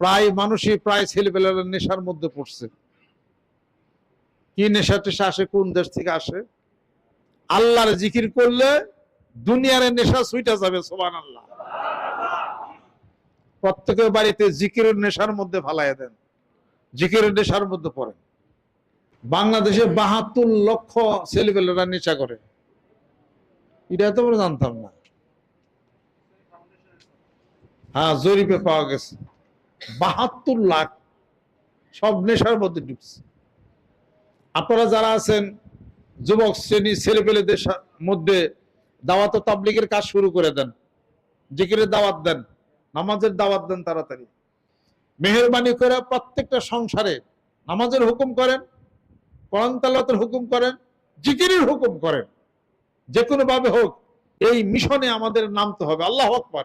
প্রায় মানুষই প্রায় ছেলেপেলেরা নেশার মধ্যে পড়ছে। কি নেশা টেশা আসে, কোন দেশ থেকে আসে? আল্লাহর জিকির করলে দুনিয়ার নেশা সুইটা যাবে সোবান আল্লাহ প্রত্যেকের বাড়িতে জিকিরের নেশার মধ্যে ফালাই দেন। জিকিরের নেশার মধ্যে পড়েন। বাংলাদেশে বাহাত্তর লক্ষ ছেলেপেলেরা নেশা করে। এটা তো আমরা জানতাম না। হ্যাঁ জরিপে পাওয়া গেছে। বাহাত্তর লাখ সব নেশার মধ্যে ঢুকছে। আপনারা যারা আছেন, যুবক শ্রেণি, ছেলেপেলেদের মধ্যে দাওয়াত ও তাবলিগের কাজ শুরু করে দেন, জিকিরের দাওয়াত দেন, নামাজের দাওয়াত দেন তাড়াতাড়ি। মেহরবানি করে প্রত্যেকটা সংসারে নামাজের হুকুম করেন, কোরআন হুকুম করেন, জিকিরের হুকুম করেন। যে কোনো ভাবে হোক, এই মিশনে আমাদের নামতে হবে। আল্লাহ আকবার।